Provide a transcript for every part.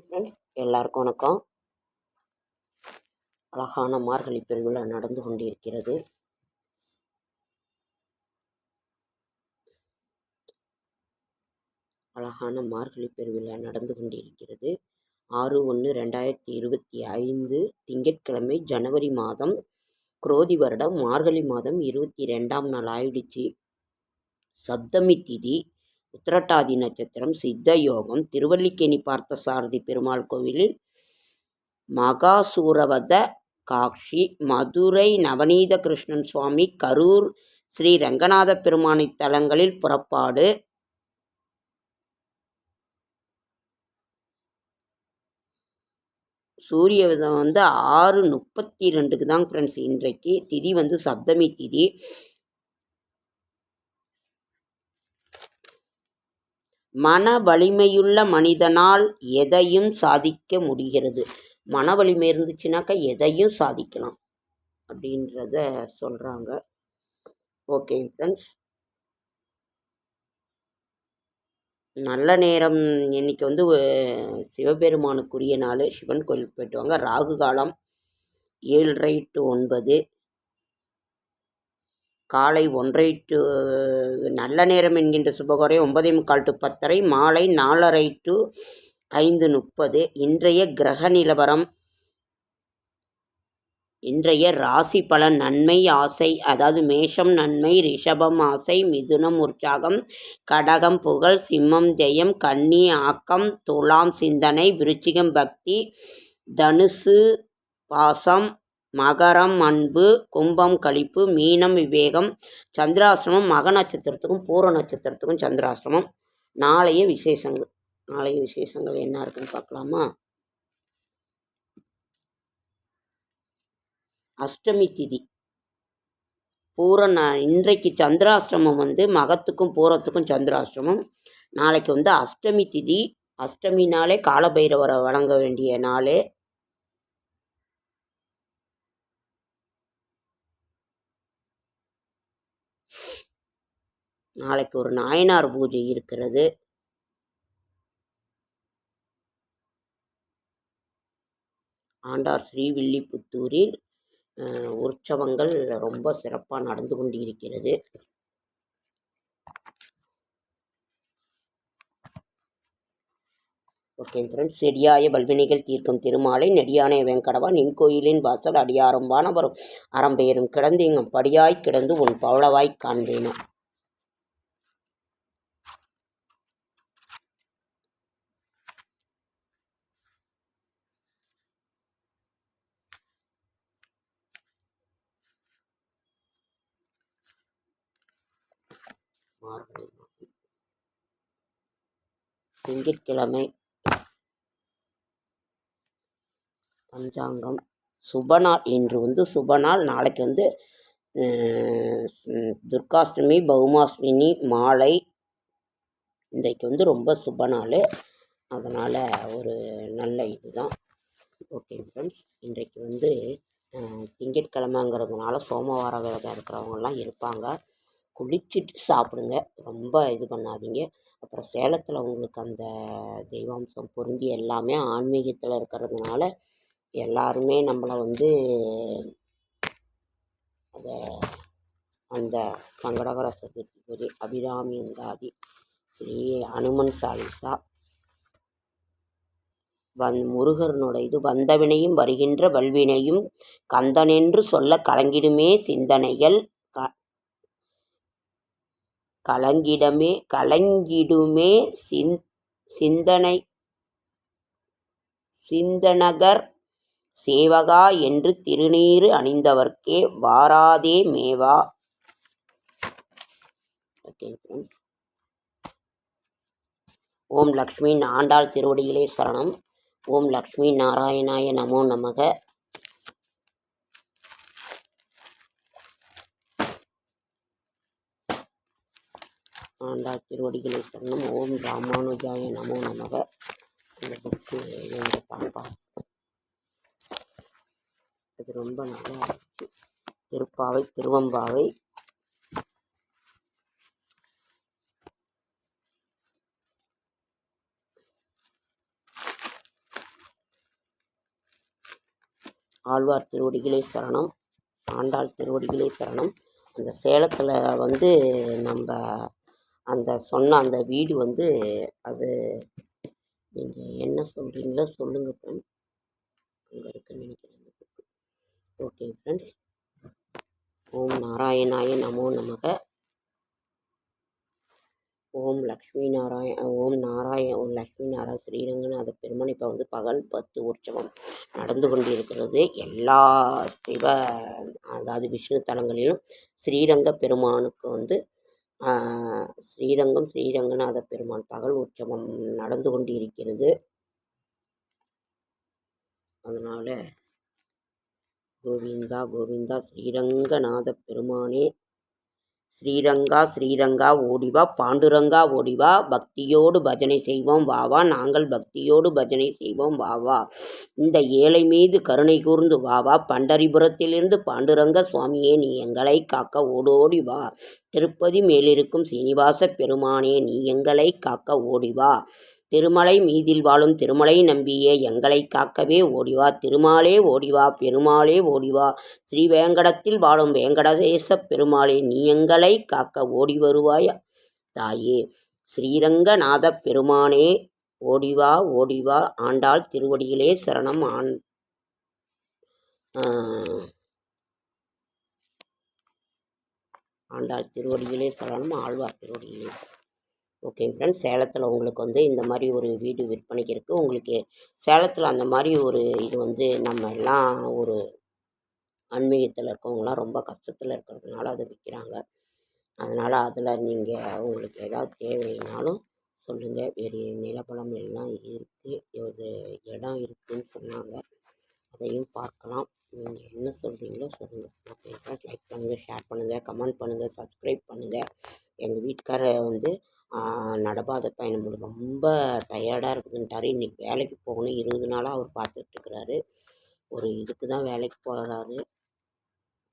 Friends எல்லாருக்கும் வணக்கம். அழகான மார்கழி பெருவிழா நடந்து கொண்டிருக்கிறது. அழகான மார்கழி பெருவிழா நடந்து கொண்டிருக்கிறது. ஆறு ஒன்று ரெண்டாயிரத்தி இருபத்தி ஐந்து திங்கட்கிழமை ஜனவரி மாதம் குரோதி வருடம் மார்கழி மாதம் இருபத்தி ரெண்டாம் நாள் ஆயிடுச்சு. சப்தமி திதி உத்திரட்டாதி நட்சத்திரம் சித்த யோகம் திருவல்லிக்கேணி பார்த்தசாரதி பெருமாள் கோவிலில் மகாசூரவத காட்சி மதுரை நவநீத கிருஷ்ணன் சுவாமி கரூர் ஸ்ரீ ரங்கநாத பெருமானை தலங்களில் புறப்பாடு. சூரிய விதம் வந்து ஆறு முப்பத்தி ரெண்டுக்கு தான் ஃப்ரெண்ட்ஸ் இன்றைக்கு. திதி வந்து சப்தமி திதி. மன வலிமையுள்ள மனிதனால் எதையும் சாதிக்க முடிகிறது. மன வலிமை இருந்துச்சுனாக்கா எதையும் சாதிக்கலாம் அப்படின்றத சொல்கிறாங்க ஓகே ஃப்ரெண்ட்ஸ் நல்ல நேரம். இன்னைக்கு வந்து சிவபெருமானுக்குரிய நாள். சிவன் கோயிலுக்கு போயிட்டு வாங்க. ராகு காலம் ஏழரை டு ஒன்பது. காலை ஒன்றரை டு நல்ல நேரம் என்கின்ற சுபகோரை ஒன்பதே முக்கால் டு பத்தரை மாலை நாலரை டு ஐந்து முப்பது இன்றைய கிரக நிலவரம். இன்றைய ராசி பலன் நன்மை ஆசை அதாவது மேஷம் நன்மை ரிஷபம் ஆசை மிதுனம் உற்சாகம் கடகம் புகழ் சிம்மம் ஜெயம் கன்னி ஆக்கம் துலாம் சிந்தனை விருச்சிகம் பக்தி தனுசு பாசம் மகரம் அன்பு கும்பம் களிப்பு மீனம் விவேகம் சந்திராசிரமம் மக நட்சத்திரத்துக்கும் பூர நட்சத்திரத்துக்கும் சந்திராசிரமம் நாளைய விசேஷங்கள். நாளைய விசேஷங்கள் என்ன இருக்குன்னு பார்க்கலாமா? அஷ்டமி திதி. பூரண இன்றைக்கு சந்திராஷ்டிரமம் வந்து மகத்துக்கும் பூரத்துக்கும் சந்திராஷ்டிரமம். நாளைக்கு வந்து அஷ்டமி திதி. அஷ்டமினாலே காலபைரவரை வணங்க வேண்டிய நாள். நாளைக்கு ஒரு நாயனார் பூஜை இருக்கிறது. ஆண்டார் ஸ்ரீவில்லிபுத்தூரில் உற்சவங்கள் ரொம்ப சிறப்பாக நடந்து கொண்டிருக்கிறது. ஓகே ஃப்ரெண்ட்ஸ் செடியாய பல்வினைகள் தீர்க்கும் திருமாலை நெடியானே வெங்கடவா நின் கோயிலின் வாசல் அடியாரம் வானவரும் அறம்பெயரும் கிடந்தீங்கும் படியாய் கிடந்து உன் பவளவாய் காண்பேனும் மார்கழி மாதம். திங்கட்கிழமை பஞ்சாங்கம். சுபநாள் இன்று வந்து சுபநாள் நாளைக்கு வந்து துர்காஷ்டமி பௌமாஷ்டமி மாலை. இன்றைக்கு வந்து ரொம்ப சுப நாள். அதனால் ஒரு நல்ல இதுதான். Okay friends. இன்றைக்கு வந்து திங்கட்கிழமைங்கிறதுனால சோமவார விரதம் இருக்கிறவங்கலாம் இருப்பாங்க. குளிச்சுட்டு சாப்பிடுங்க. ரொம்ப இது பண்ணாதீங்க. அப்புறம் சேலத்தில் உங்களுக்கு அந்த தெய்வாம்சம் பொருந்தி எல்லாமே ஆன்மீகத்தில் இருக்கிறதுனால எல்லாருமே நம்மளை வந்து அதை அந்த சங்கடகர சதுர்த்தி பூஜை அபிராமி உண்டாதி ஸ்ரீ அனுமன் சாலிசா வந் முருகர்னோட இது வந்தவினையும் வருகின்ற வல்வினையும் கந்தனென்று சொல்ல கலங்கிடுமே சிந்தனைகள் க கலங்கிடமே கலங்கிடுமே சிந் சிந்தனை. சிந்தனகர் சேவகா என்று திருநீறு அணிந்தவர்க்கே வாராதே மேவா. ஓம் லக்ஷ்மி ஆண்டாள் திருவடிகளே சரணம். ஓம் லக்ஷ்மி நாராயணாய நமோ நமக. ஆண்டாள் திருவடிகளை சரணம் ஓம் ராமானுஜாய நமோ நமக. இந்த புக்கு எங்க பாப்பா. அது ரொம்ப நல்லா இருந்துச்சு திருப்பாவை திருவம்பாவை. ஆழ்வார் திருவடிகளே சரணம். ஆண்டாள் திருவடிகளே சரணம். அந்த சேலத்தில் வந்து நம்ம அந்த சொன்ன அந்த வீடு வந்து அது நீங்கள் என்ன சொல்கிறீங்களோ சொல்லுங்கள் ஃப்ரெண்ட்ஸ் அங்கே இருக்குன்னு நினைக்கிறேன். ஓகே ஃப்ரெண்ட்ஸ் ஓம் நாராயணாய நமோ நமக. ஓம் லக்ஷ்மி நாராயண ஓம் நாராயண ஓம் லக்ஷ்மி நாராயண ஸ்ரீரங்கநாத பெருமான் இப்போ வந்து பகல் பத்து உற்சவம் நடந்து கொண்டிருக்கிறது. எல்லா சிவ அதாவது விஷ்ணு தலங்களிலும் ஸ்ரீரங்க பெருமானுக்கு வந்து ஸ்ரீரங்கம் ஸ்ரீரங்கநாத பெருமான் பகல் உற்சவம் நடந்து கொண்டு இருக்கிறது அதனால் கோவிந்தா கோவிந்தா ஸ்ரீரங்கநாத பெருமானே ஸ்ரீரங்கா ஸ்ரீரங்கா ஓடிவா பாண்டுரங்கா ஓடிவா பக்தியோடு பஜனை செய்வோம் வாவா நாங்கள் பக்தியோடு பஜனை செய்வோம் வாவா. இந்த ஏழை மீது கருணை கூர்ந்து வாவா பண்டரிபுரத்திலிருந்து பாண்டுரங்க சுவாமியே நீ எங்களை காக்க ஓடோடி வா. திருப்பதி மேலிருக்கும் சீனிவாச பெருமானே நீ எங்களை காக்க ஓடி வா. திருமலை மீதில் வாழும் திருமலை நம்பியே எங்களை காக்கவே ஓடிவா. திருமாலே ஓடிவா பெருமாளே ஓடிவா. ஸ்ரீ வேங்கடத்தில் வாழும் வேங்கடதேச பெருமாளே நீ எங்களை காக்க ஓடி வருவாய் தாயே. ஸ்ரீரங்கநாத பெருமானே ஓடிவா ஓடிவா. ஆண்டாள் திருவடியிலே சரணம் ஆண் ஆண்டாள் திருவடியிலே சரணம் ஆழ்வார் திருவடியிலே. ஓகே ஃப்ரெண்ட்ஸ் சேலத்தில் உங்களுக்கு வந்து இந்த மாதிரி ஒரு வீடு விற்பனைக்கு இருக்குது உங்களுக்கு சேலத்தில் அந்த மாதிரி ஒரு இது வந்து நம்ம எல்லாம் ஒரு ஆன்மீகத்தில் இருக்கவங்களாம் ரொம்ப கஷ்டத்தில் இருக்கிறதுனால அதை விற்கிறாங்க அதனால் அதில் நீங்கள் உங்களுக்கு ஏதாவது தேவைனாலும் சொல்லுங்கள் வேறு நிலப்பழம் எல்லாம் இருக்குது இது இடம் இருக்குதுன்னு சொன்னாங்க. அதையும் பார்க்கலாம். நீங்கள் என்ன சொல்கிறீங்களோ சொல்லுங்கள் ஓகே லைக் பண்ணுங்கள் ஷேர் பண்ணுங்கள் கமெண்ட் பண்ணுங்கள் சப்ஸ்கிரைப் பண்ணுங்கள் எங்கள் வீட்டுக்காரர் வந்து நடப்பாதை பயணம். ரொம்ப டயர்டாக இருக்குதுன்ட்டார். இன்றைக்கி வேலைக்கு போகணும். இருபது நாளாக அவர் பார்த்துட்ருக்குறாரு ஒரு இதுக்கு தான் வேலைக்கு போகிறாரு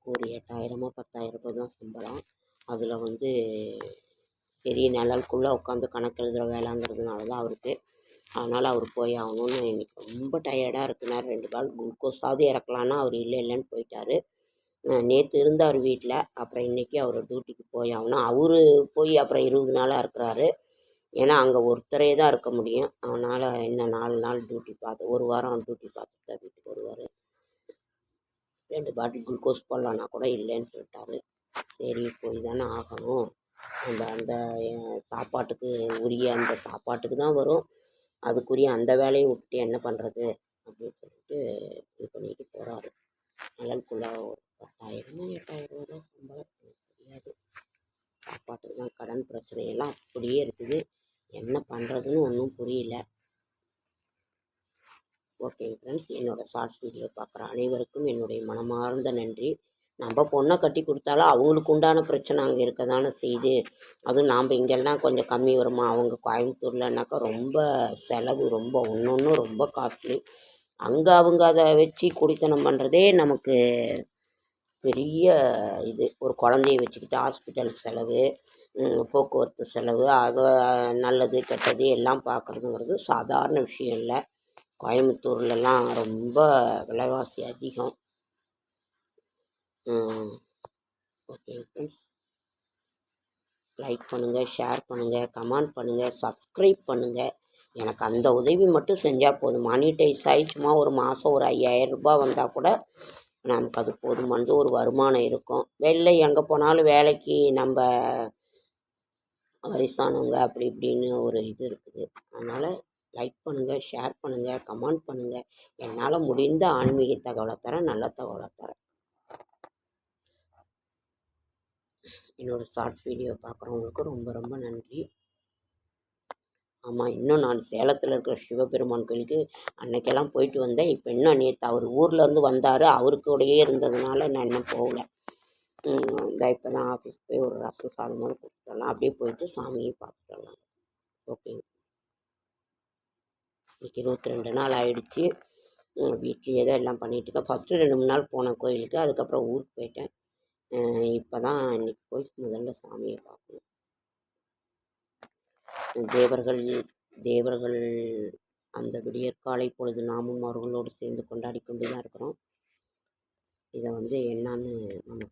ஒரு எட்டாயிரமோ பத்தாயிரமோ தான் சம்பளம். அதில் வந்து சரி நிழலுக்குள்ளே உட்காந்து கணக்கு எழுதுகிற வேலைங்கிறதுனால தான் அவருக்கு. அதனால் அவர் போய் ஆகணும்னு இன்றைக்கி ரொம்ப டயர்டாக இருக்குனார். ரெண்டு கால் குளுக்கோஸாவது இறக்கலான்னா அவர் இல்லை இல்லைன்னு போயிட்டார். நேற்று இருந்தார் வீட்டில் அப்புறம் இன்றைக்கி அவர் டியூட்டிக்கு போய் ஆகணும். அவர் போய் அப்புறம் இருபது நாளாக இருக்கிறாரு. ஏன்னா அங்கே ஒருத்தரே தான் இருக்க முடியும். அதனால் இன்னும் நாலு நாள் டியூட்டி பார்த்து ஒரு வாரம் டியூட்டி பார்த்துட்டு தான் வீட்டுக்கு வருவார். ரெண்டு பாட்டில் குளுக்கோஸ் போடலான்னா கூட இல்லைன்னு சொல்லிட்டாரு. சரி போய் தானே ஆகணும். அந்த அந்த சாப்பாட்டுக்கு உரிய அந்த சாப்பாட்டுக்கு தான் வரும். அதுக்குரிய அந்த வேலையை விட்டுட்டு என்ன பண்ணுறது அப்படின்னு சொல்லிட்டு இது பண்ணிட்டு போகிறாரு நிழலுக்குள்ள ஆயிரமோ எட்டாயிரமோ எட்டாயிரம் சம்பளம் எனக்கு தெரியாது சாப்பாட்டுக்கு தான் கடன் பிரச்சனையெல்லாம் அப்படியே இருக்குது. என்ன பண்ணுறதுன்னு ஒன்றும் புரியல. ஓகே ஃப்ரெண்ட்ஸ் என்னோடய ஷார்ட்ஸ் வீடியோ பார்க்குற அனைவருக்கும் என்னுடைய மனமார்ந்த நன்றி. நம்ம பொண்ணை கட்டி கொடுத்தாலும் அவங்களுக்கு உண்டான பிரச்சனை அங்கே இருக்க தானே செய்யுது. அதுவும் நாம் இங்கெல்லாம் கொஞ்சம் கம்மி வருமா? அவங்க கோயம்புத்தூர்லனாக்கா ரொம்ப செலவு ரொம்ப ஒன்று ஒன்றும் ரொம்ப காஸ்ட்லி அங்கே அவங்க அதை வச்சு குடித்தனம் பண்ணுறதே நமக்கு பெரிய இது. ஒரு குழந்தைய வச்சுக்கிட்டு ஹாஸ்பிட்டல் செலவு போக்குவரத்து செலவு அது நல்லது கெட்டது எல்லாம் பார்க்குறதுங்கிறது சாதாரண விஷயம் இல்லை. கோயம்புத்தூர்லலாம் ரொம்ப விலைவாசி அதிகம். ஓகே ஃப்ரெண்ட்ஸ் லைக் பண்ணுங்கள் ஷேர் பண்ணுங்கள் கமெண்ட் பண்ணுங்கள் சப்ஸ்கிரைப் பண்ணுங்கள் எனக்கு அந்த உதவி மட்டும் செஞ்சால் போதும். மானிட்டைஸ் ஆயிடுச்சுமா ஒரு மாதம் ஒரு ஐயாயிரம் ரூபாய் வந்தால் கூட நமக்கு அது போதுமானது. ஒரு வருமானம் இருக்கும். வெளில எங்கே போனாலும் வேலைக்கு நம்ம வயசானவங்க அப்படி இப்படின்னு ஒரு இது இருக்குது. அதனால் லைக் பண்ணுங்கள் ஷேர் பண்ணுங்கள் கமெண்ட் பண்ணுங்கள் என்னால் முடிந்த ஆன்மீக தகவலை தரேன் நல்ல தகவலை தரேன். என்னோடய ஷார்ட்ஸ் வீடியோ பார்க்குறவங்களுக்கு ரொம்ப ரொம்ப நன்றி. ஆமாம் இன்னும் நான் சேலத்தில் இருக்கிற சிவபெருமான் கோயிலுக்கு அன்னைக்கெல்லாம் போயிட்டு வந்தேன். இப்போ இன்னும் நேற்று அவர் ஊர்லேருந்து வந்தார். அவருக்கூடையே இருந்ததுனால நான் இன்னும் போகல. இந்த இப்போ தான் ஆஃபீஸ் போய் ஒரு ரசம் சாதமாக கொடுத்துட்டு வரலாம். அப்படியே போயிட்டு சாமியை பார்த்துட்டு வரலாம். ஓகேங்க இன்றைக்கி இருபத்தி ரெண்டு நாள் ஆயிடுச்சு. வீட்லேயே தான் எல்லாம் பண்ணிகிட்டு இருக்கேன். ஃபஸ்ட்டு ரெண்டு மூணு நாள் போனேன் கோயிலுக்கு. அதுக்கப்புறம் ஊருக்கு போயிட்டேன். இப்போ தான் இன்னைக்கு போய் முதல்ல சாமியை பார்க்கணும். தேவர்கள் தேவர்கள் அந்த விடியற்காலை பொழுது நாமும் அவர்களோடு சேர்ந்து கொண்டாடி கொண்டு தான் இருக்கிறோம். இதை வந்து என்னான்னு நம்ம